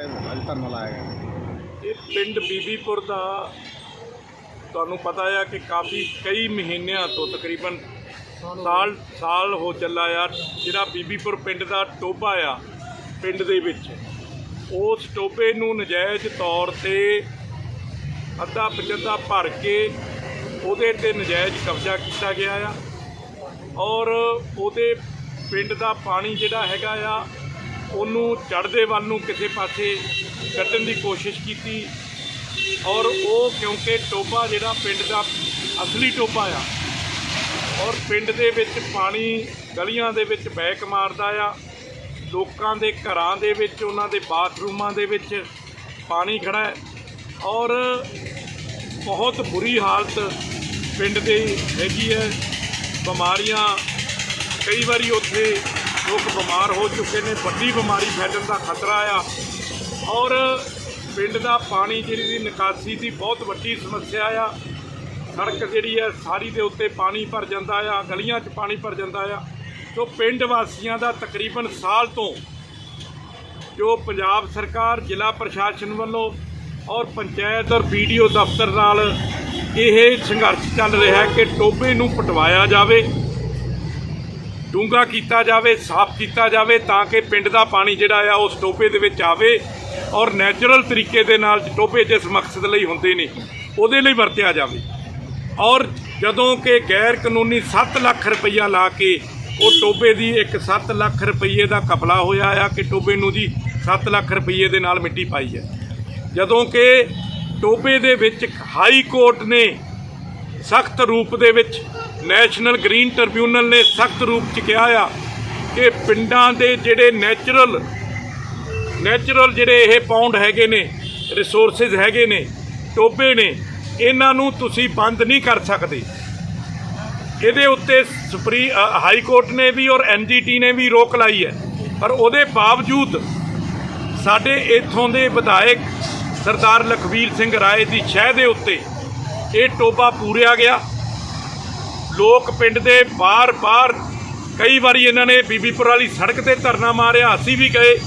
ਅੱਜ ਧਰਨਾ ਲਾਇਆ ਗਿਆ ਇਹ ਪਿੰਡ ਬੀਬੀਪੁਰ ਦਾ ਤੁਹਾਨੂੰ ਪਤਾ ਆ ਕਿ ਕਾਫੀ ਕਈ ਮਹੀਨਿਆਂ ਤੋਂ ਤਕਰੀਬਨ ਸਾਲ ਸਾਲ ਹੋ ਚੱਲਾ ਆ, ਜਿਹੜਾ ਬੀਬੀਪੁਰ ਪਿੰਡ ਦਾ ਟੋਭਾ ਆ, ਪਿੰਡ ਦੇ ਵਿੱਚ। ਉਸ ਟੋਭੇ ਨੂੰ ਨਜਾਇਜ਼ ਤੌਰ ਤੇ ਅੱਧਾ ਪਚੱਧਾ ਭਰ ਕੇ ਉਹਦੇ ਤੇ ਨਜਾਇਜ਼ ਕਬਜ਼ਾ ਕੀਤਾ ਗਿਆ ਆ ਔਰ ਉਹਦੇ ਪਿੰਡ ਦਾ ਪਾਣੀ ਜਿਹੜਾ ਹੈਗਾ ਆ ਉਹਨੂੰ ਚੜ੍ਹਦੇ ਵੱਲ ਨੂੰ ਕਿਸੇ ਪਾਸੇ ਕੱਢਣ ਦੀ ਕੋਸ਼ਿਸ਼ ਕੀਤੀ ਔਰ ਉਹ ਕਿਉਂਕਿ ਟੋਬਾ ਜਿਹੜਾ ਪਿੰਡ ਦਾ ਅਸਲੀ ਟੋਬਾ ਆ ਔਰ ਪਿੰਡ ਦੇ ਵਿੱਚ ਪਾਣੀ ਗਲੀਆਂ ਦੇ ਵਿੱਚ ਬੈਕ ਮਾਰਦਾ ਆ, ਲੋਕਾਂ ਦੇ ਘਰਾਂ ਦੇ ਵਿੱਚ, ਉਹਨਾਂ ਦੇ ਬਾਥਰੂਮਾਂ ਦੇ ਵਿੱਚ ਪਾਣੀ ਖੜਾ ਹੈ ਔਰ ਬਹੁਤ ਬੁਰੀ ਹਾਲਤ ਪਿੰਡ ਦੇ ਹੈਗੀ ਹੈ। ਬਿਮਾਰੀਆਂ ਕਈ ਵਾਰੀ ਉੱਥੇ ਲੋਕ ਬਿਮਾਰ ਹੋ ਚੁੱਕੇ ਨੇ, ਵੱਡੀ ਬਿਮਾਰੀ ਫੈਲਣ ਦਾ ਖਤਰਾ ਆ। ਔਰ ਪਿੰਡ ਦਾ ਪਾਣੀ ਜਿਹੜੀ ਦੀ ਨਿਕਾਸੀ ਦੀ ਬਹੁਤ ਵੱਡੀ ਸਮੱਸਿਆ ਆ। ਸੜਕ ਜਿਹੜੀ ਹੈ ਸਾਰੀ ਦੇ ਉੱਤੇ ਪਾਣੀ ਭਰ ਜਾਂਦਾ ਆ, ਗਲੀਆਂ 'ਚ ਪਾਣੀ ਭਰ ਜਾਂਦਾ ਆ। ਸੋ ਪਿੰਡ ਵਾਸੀਆਂ ਦਾ ਤਕਰੀਬਨ ਸਾਲ ਤੋਂ ਜੋ ਪੰਜਾਬ ਸਰਕਾਰ, ਜ਼ਿਲ੍ਹਾ ਪ੍ਰਸ਼ਾਸਨ ਵੱਲੋਂ ਔਰ ਪੰਚਾਇਤ ਔਰ ਵੀਡੀਓ ਦਫ਼ਤਰ ਨਾਲ ਇਹ ਸੰਘਰਸ਼ ਚੱਲ ਰਿਹਾ ਹੈ ਕਿ ਟੋਬੇ ਨੂੰ ਪਟਵਾਇਆ ਜਾਵੇ। ਡੂੰਘਾ ਕੀਤਾ ਜਾਵੇ, ਸਾਫ਼ ਕੀਤਾ ਜਾਵੇ ਤਾਂ ਕਿ ਪਿੰਡ ਦਾ ਪਾਣੀ ਜਿਹੜਾ ਆ ਉਸ ਟੋਬੇ ਦੇ ਵਿੱਚ ਆਵੇ ਔਰ ਨੈਚੁਰਲ ਤਰੀਕੇ ਦੇ ਨਾਲ ਟੋਬੇ ਜਿਸ ਮਕਸਦ ਲਈ ਹੁੰਦੇ ਨੇ, ਉਹਦੇ ਲਈ ਵਰਤਿਆ ਜਾਵੇ। ਔਰ ਜਦੋਂ ਕਿ ਗੈਰ ਕਾਨੂੰਨੀ 7 ਲੱਖ ਰੁਪਈਆ ਲਾ ਕੇ ਉਹ ਟੋਬੇ ਦੀ ਇੱਕ 7 ਲੱਖ ਰੁਪਈਏ ਦਾ ਕਪਲਾ ਹੋਇਆ ਆ ਕਿ ਟੋਬੇ ਨੂੰ ਜੀ 7 ਲੱਖ ਰੁਪਈਏ ਦੇ ਨਾਲ ਮਿੱਟੀ ਪਾਈ ਹੈ। ਜਦੋਂ ਕਿ ਟੋਬੇ ਦੇ ਵਿੱਚ ਹਾਈ ਕੋਰਟ ਨੇ ਸਖਤ ਰੂਪ ਦੇ ਵਿੱਚ ਨੈਸ਼ਨਲ ਗ੍ਰੀਨ ਟ੍ਰਿਬਿਊਨਲ ਨੇ ਸਖਤ ਰੂਪ ਚ ਕਿਹਾ ਆ ਕਿ ਪਿੰਡਾਂ ਦੇ ਜਿਹੜੇ ਨੈਚੁਰਲ ਨੈਚੁਰਲ ਜਿਹੜੇ ਇਹ ਪੌਂਡ ਹੈਗੇ ਨੇ ਰਿਸੋਰਸਸ ਹੈਗੇ ਨੇ ਟੋਬੇ ਨੇ, ਇਹਨਾਂ ਨੂੰ ਤੁਸੀਂ ਬੰਦ ਨਹੀਂ ਕਰ ਸਕਦੇ। ਇਹਦੇ ਉੱਤੇ ਸੁਪਰੀ ਹਾਈ ਕੋਰਟ ਨੇ ਵੀ ਔਰ ਐਨਜੀਟੀ ਨੇ ਵੀ ਰੋਕ ਲਾਈ ਹੈ। ਪਰ ਉਹਦੇ ਬਾਵਜੂਦ ਸਾਡੇ ਇੱਥੋਂ ਦੇ ਵਿਧਾਇਕ ਸਰਦਾਰ ਲਖਵੀਰ ਸਿੰਘ ਰਾਏ ਦੀ ਸ਼ਹਿ ਦੇ ਉੱਤੇ ਇਹ ਟੋਬਾ ਪੂਰਿਆ ਗਿਆ। ਲੋਕ ਪਿੰਡ ਦੇ ਬਾਹਰ ਬਾਹਰ ਕਈ ਵਾਰੀ ਇਹਨਾਂ ਨੇ ਬੀਬੀਪੁਰ ਵਾਲੀ ਸੜਕ ਤੇ ਧਰਨਾ ਮਾਰਿਆ, ਅਸੀਂ ਵੀ ਗਏ।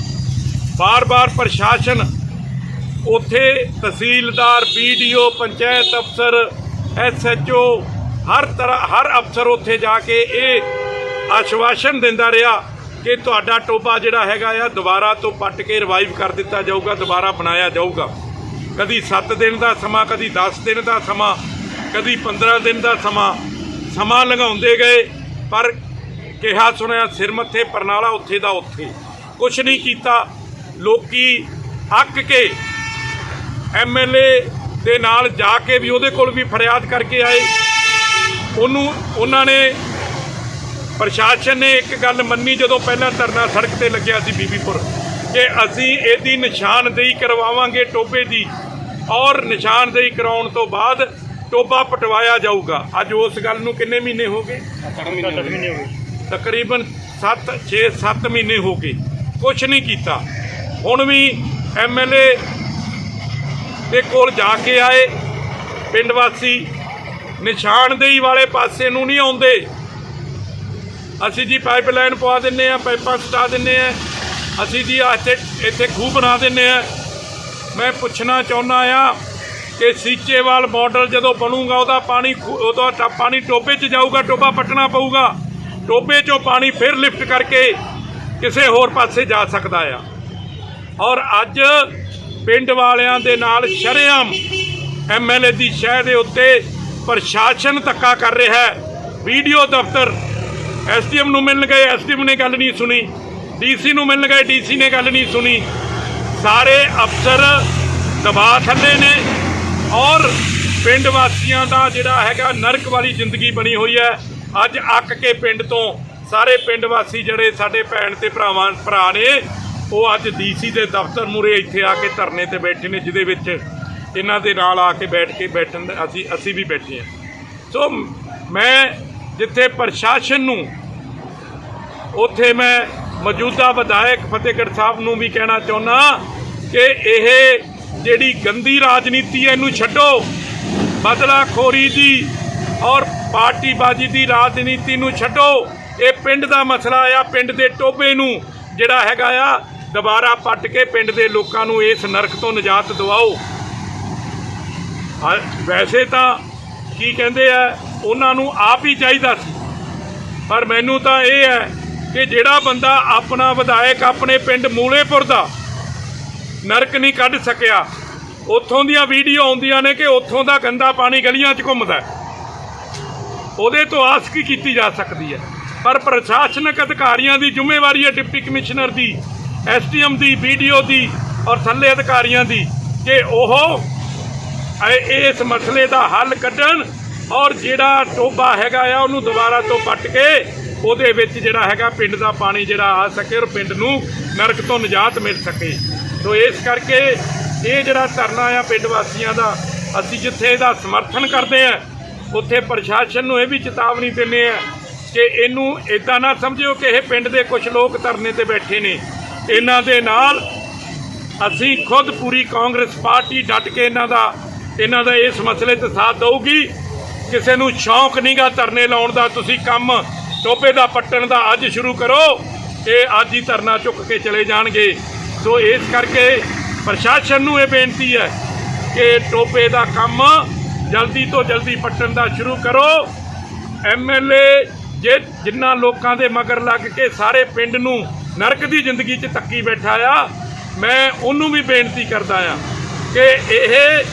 ਬਾਰ-ਬਾਰ ਪ੍ਰਸ਼ਾਸਨ, ਉੱਥੇ ਤਹਿਸੀਲਦਾਰ ਵੀਡੀਓ ਪੰਚਾਇਤ ਅਫਸਰ ਐਸਐਚਓ ਹਰ ਤਰ੍ਹਾਂ, ਹਰ ਅਫਸਰ ਉੱਥੇ ਜਾ ਕੇ ਇਹ ਆਸ਼ਵਾਸਨ ਦਿੰਦਾ ਰਿਹਾ ਕਿ ਤੁਹਾਡਾ ਟੋਬਾ ਜਿਹੜਾ ਹੈਗਾ ਆ, ਦੁਬਾਰਾ ਤੋਂ ਪੱਟ ਕੇ ਰਿਵਾਈਵ ਕਰ ਦਿੱਤਾ ਜਾਊਗਾ, ਦੁਬਾਰਾ ਬਣਾਇਆ ਜਾਊਗਾ। ਕਦੀ 7 ਦਿਨ ਦਾ ਸਮਾਂ, ਕਦੀ 10 ਦਿਨ ਦਾ ਸਮਾਂ, ਕਦੀ 15 ਦਿਨ ਦਾ ਸਮਾਂ। ਸਮਾਂ ਲੰਘਾਉਂਦੇ ਗਏ, ਪਰ ਕਿਹਾ ਸੁਣਿਆ ਸਿਰ ਮੱਥੇ ਪਰਨਾਲਾ ਉੱਥੇ ਦਾ ਉੱਥੇ। ਕੁਛ ਨਹੀਂ ਕੀਤਾ। ਲੋਕੀ ਅੱਕ ਕੇ ਐਮਐਲਏ ਦੇ ਨਾਲ ਜਾ ਕੇ ਵੀ ਉਹਦੇ ਕੋਲ ਵੀ ਫਰਿਆਦ ਕਰਕੇ ਆਏ। ਉਹਨੂੰ, ਉਹਨਾਂ ਨੇ ਪ੍ਰਸ਼ਾਸਨ ਨੇ ਇੱਕ ਗੱਲ ਮੰਨੀ ਜਦੋਂ ਪਹਿਲਾਂ ਧਰਨਾ ਸੜਕ ਤੇ ਲੱਗਿਆ ਸੀ ਬੀਬੀਪੁਰ, ਕਿ ਅਸੀਂ ਇਹਦੀ ਨਿਸ਼ਾਨਦੇਹੀ ਕਰਵਾਵਾਂਗੇ ਟੋਬੇ ਦੀ ਔਰ ਨਿਸ਼ਾਨਦੇਹੀ ਕਰਾਉਣ ਤੋਂ ਬਾਅਦ ਟੋਬਾ ਪਟਵਾਇਆ ਜਾਊਗਾ। ਅੱਜ ਉਸ ਗੱਲ ਨੂੰ ਕਿੰਨੇ ਮਹੀਨੇ ਹੋ ਗਏ? ਤਕਰੀਬਨ 7 6 7 ਮਹੀਨੇ ਹੋ ਗਏ। ਕੁਝ ਨਹੀਂ ਕੀਤਾ। ਹੁਣ ਵੀ ਐਮਐਲਏ ਦੇ ਕੋਲ ਜਾ ਕੇ ਆਏ। ਪਿੰਡ ਵਾਸੀ ਨਿਸ਼ਾਨਦੇਹੀ ਵਾਲੇ ਪਾਸੇ ਨੂੰ ਨਹੀਂ ਆਉਂਦੇ। ਅਸੀਂ ਜੀ ਪਾਈਪਲਾਈਨ ਪਵਾ ਦਿੰਨੇ ਆ ਪਾਈਪਾਂ ਸਟਾ ਦਿੰਨੇ ਆ। ਅਸੀਂ ਜੀ ਇੱਥੇ ਇੱਥੇ ਖੂਹ ਬਣਾ ਦਿੰਨੇ ਆ। ਮੈਂ ਪੁੱਛਣਾ ਚਾਹੁੰਦਾ ਆ ਕਿ ਸੀਚੇਵਾਲ ਮਾਡਲ ਜਦੋਂ ਬਣੂਗਾ, ਉਹਦਾ ਪਾਣੀ ਖੂ- ਉਹਦਾ ਟ- ਪਾਣੀ ਟੋਬੇ 'ਚ ਜਾਊਗਾ ਟੋਬਾ ਪੱਟਣਾ ਪਊਗਾ। ਟੋਬੇ 'ਚੋਂ ਪਾਣੀ ਫਿਰ ਲਿਫਟ ਕਰਕੇ ਕਿਸੇ ਹੋਰ ਪਾਸੇ ਜਾ ਸਕਦਾ ਆ। ਔਰ ਅੱਜ ਪਿੰਡ ਵਾਲਿਆਂ ਦੇ ਨਾਲ ਸ਼ਰੇਆਮ ਐਮਐਲਏ ਦੀ ਸ਼ਹਿ ਦੇ ਉੱਤੇ ਪ੍ਰਸ਼ਾਸਨ ਧੱਕਾ ਕਰ ਰਿਹਾ ਹੈ। ਵੀਡੀਓ ਦਫ਼ਤਰ ਐਸਡੀਐਮ ਨੂੰ ਮਿਲਣ ਗਏ ਐਸਡੀਐਮ ਨੇ ਗੱਲ ਨਹੀਂ ਸੁਣੀ। ਡੀਸੀ ਨੂੰ ਮਿਲਣ ਗਏ ਡੀਸੀ ਨੇ ਗੱਲ ਨਹੀਂ ਸੁਣੀ। ਸਾਰੇ ਅਫਸਰ ਦਬਾਅ ਥੱਲੇ ਨੇ। ਔਰ ਪਿੰਡ ਵਾਸੀਆਂ ਦਾ ਜਿਹੜਾ ਹੈਗਾ ਨਰਕ ਵਾਲੀ ਜ਼ਿੰਦਗੀ ਬਣੀ ਹੋਈ ਹੈ। ਅੱਜ ਅੱਕ ਕੇ ਪਿੰਡ ਤੋਂ ਸਾਰੇ ਪਿੰਡ ਵਾਸੀ ਜਿਹੜੇ ਸਾਡੇ ਭੈਣ ਤੇ ਭਰਾਵਾਂ, ਭਰਾ ਨੇ, ਉਹ ਅੱਜ ਡੀਸੀ ਦੇ ਦਫ਼ਤਰ ਮੂਰੇ ਇੱਥੇ ਆ ਕੇ ਧਰਨੇ ਤੇ ਬੈਠੇ ਨੇ, ਜਿਹਦੇ ਵਿੱਚ ਇਹਨਾਂ ਦੇ ਨਾਲ ਆ ਕੇ ਬੈਠ ਕੇ ਬੈਠਣ ਅਸੀਂ ਅਸੀਂ ਵੀ ਬੈਠੇ ਹਾਂ। ਸੋ ਮੈਂ ਜਿੱਥੇ ਪ੍ਰਸ਼ਾਸਨ ਨੂੰ, ਉੱਥੇ ਮੈਂ ਮੌਜੂਦਾ ਵਿਧਾਇਕ ਫਤਿਹਗੜ੍ਹ ਸਾਹਿਬ ਨੂੰ ਵੀ ਕਹਿਣਾ ਚਾਹੁੰਦਾ ਕਿ ਇਹ ਜਿਹੜੀ ਗੰਦੀ ਰਾਜਨੀਤੀ ਹੈ, ਇਹਨੂੰ ਛੱਡੋ। ਬਦਲਾਖੋਰੀ ਦੀ ਔਰ ਪਾਰਟੀਬਾਜ਼ੀ ਦੀ ਰਾਜਨੀਤੀ ਨੂੰ ਛੱਡੋ। ਇਹ ਪਿੰਡ ਦਾ ਮਸਲਾ ਆ, ਪਿੰਡ ਦੇ ਟੋਬੇ ਨੂੰ, ਜਿਹੜਾ ਹੈਗਾ ਆ, ਦੁਬਾਰਾ ਪੱਟ ਕੇ ਪਿੰਡ ਦੇ ਲੋਕਾਂ ਨੂੰ ਇਸ ਨਰਕ ਤੋਂ ਨਿਜਾਤ ਦਿਵਾਓ। ਵੈਸੇ ਤਾਂ ਕੀ ਕਹਿੰਦੇ ਆ, ਉਹਨਾਂ ਨੂੰ ਆਪ ਹੀ ਚਾਹੀਦਾ ਸੀ। ਪਰ ਮੈਨੂੰ ਤਾਂ ਇਹ ਹੈ ਕਿ ਜਿਹੜਾ ਬੰਦਾ ਆਪਣਾ ਵਿਧਾਇਕ ਆਪਣੇ ਪਿੰਡ ਮੂਲੇਪੁਰ ਦਾ ਨਰਕ ਨਹੀਂ ਕੱਢ ਸਕਿਆ। ਉੱਥੋਂ ਦੀਆਂ ਵੀਡੀਓ ਆਉਂਦੀਆਂ ਨੇ ਕਿ ਉੱਥੋਂ ਦਾ ਗੰਦਾ ਪਾਣੀ ਗਲੀਆਂ 'ਚ ਘੁੰਮਦਾ ਉਹਦੇ ਤੋਂ ਆਸ ਕੀ ਕੀਤੀ ਜਾ ਸਕਦੀ ਹੈ? ਪਰ ਪ੍ਰਸ਼ਾਸਨਿਕ ਅਧਿਕਾਰੀਆਂ ਦੀ ਜ਼ਿੰਮੇਵਾਰੀ ਹੈ ਡਿਪਟੀ ਕਮਿਸ਼ਨਰ ਦੀ, ਐਸਡੀਐਮ ਦੀ, ਵੀਡੀਓ ਦੀ ਔਰ ਥੱਲੇ ਅਧਿਕਾਰੀਆਂ ਦੀ ਕਿ ਉਹ ਇਸ ਮਸਲੇ ਦਾ ਹੱਲ ਕੱਢਣ ਔਰ ਜਿਹੜਾ ਟੋਬਾ ਹੈਗਾ ਆ ਉਹਨੂੰ ਦੁਬਾਰਾ ਤੋਂ ਪੱਟ ਕੇ ਉਹਦੇ ਵਿੱਚ ਜਿਹੜਾ ਹੈਗਾ ਪਿੰਡ ਦਾ ਪਾਣੀ ਜਿਹੜਾ ਆ ਸਕੇ ਔਰ ਪਿੰਡ ਨੂੰ ਨਰਕ ਤੋਂ ਨਿਜਾਤ ਮਿਲ ਸਕੇ। ਸੋ ਇਸ ਕਰਕੇ ਇਹ ਜਿਹੜਾ ਧਰਨਾ ਆ ਪਿੰਡ ਵਾਸੀਆਂ ਦਾ, ਅਸੀਂ ਜਿੱਥੇ ਇਹਦਾ ਸਮਰਥਨ ਕਰਦੇ ਆ, ਉੱਥੇ ਪ੍ਰਸ਼ਾਸਨ ਨੂੰ ਇਹ ਵੀ ਚੇਤਾਵਨੀ ਦਿੰਦੇ ਆ ਕਿ ਇਹਨੂੰ ਇਦਾਂ ਨਾ ਸਮਝਿਓ ਕਿ ਇਹ ਪਿੰਡ ਦੇ ਕੁਝ ਲੋਕ ਧਰਨੇ ਤੇ ਬੈਠੇ ਨੇ। ਇਹਨਾਂ ਦੇ ਨਾਲ ਅਸੀਂ ਖੁਦ ਪੂਰੀ ਕਾਂਗਰਸ ਪਾਰਟੀ ਡਟ ਕੇ ਇਹਨਾਂ ਦਾ ਇਹਨਾਂ ਦਾ ਇਸ ਮਸਲੇ 'ਤੇ ਸਾਥ ਦਊਗੀ। ਕਿਸੇ ਨੂੰ ਸ਼ੌਂਕ ਨਹੀਂਗਾ ਧਰਨੇ ਲਾਉਣ ਦਾ, ਤੁਸੀਂ ਕੰਮ ਟੋਪੇ ਦਾ ਪੱਟਣ ਦਾ ਅੱਜ ਸ਼ੁਰੂ ਕਰੋ, ਇਹ ਅੱਜ ਹੀ ਧਰਨਾ ਚੁੱਕ ਕੇ ਚਲੇ ਜਾਣਗੇ। ਸੋ ਇਸ ਕਰਕੇ ਪ੍ਰਸ਼ਾਸਨ ਨੂੰ ਇਹ ਬੇਨਤੀ ਹੈ ਕਿ ਟੋਪੇ ਦਾ ਕੰਮ ਜਲਦੀ ਤੋਂ ਜਲਦੀ ਪੱਟਣ ਦਾ ਸ਼ੁਰੂ ਕਰੋ। ਐਮਐਲਏ ਜੇ ਜਿਨ੍ਹਾਂ ਲੋਕਾਂ ਦੇ ਮਗਰ ਲੱਗ ਕੇ ਸਾਰੇ ਪਿੰਡ ਨੂੰ ਨਰਕ ਦੀ ਜ਼ਿੰਦਗੀ 'ਚ ਤੱਕੀ ਬੈਠਾ ਆ, ਮੈਂ ਉਹਨੂੰ ਵੀ ਬੇਨਤੀ ਕਰਦਾ ਆ ਕਿ ਇਹ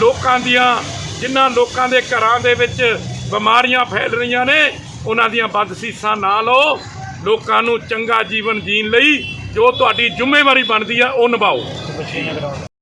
ਲੋਕਾਂ ਦੀਆਂ ਜਿਨ੍ਹਾਂ ਲੋਕਾਂ ਦੇ ਘਰਾਂ ਦੇ ਵਿੱਚ ਬਿਮਾਰੀਆਂ ਫੈਲ ਰਹੀਆਂ ਨੇ, ਉਹਨਾਂ ਦੀਆਂ ਬਦਸੀਸਾਂ ਨਾ ਲਓ। ਲੋਕਾਂ ਨੂੰ ਚੰਗਾ ਜੀਵਨ ਜੀਣ ਲਈ ਜੋ ਤੁਹਾਡੀ ਜ਼ਿੰਮੇਵਾਰੀ ਬਣਦੀ ਆ ਉਹ ਨਿਭਾਓ।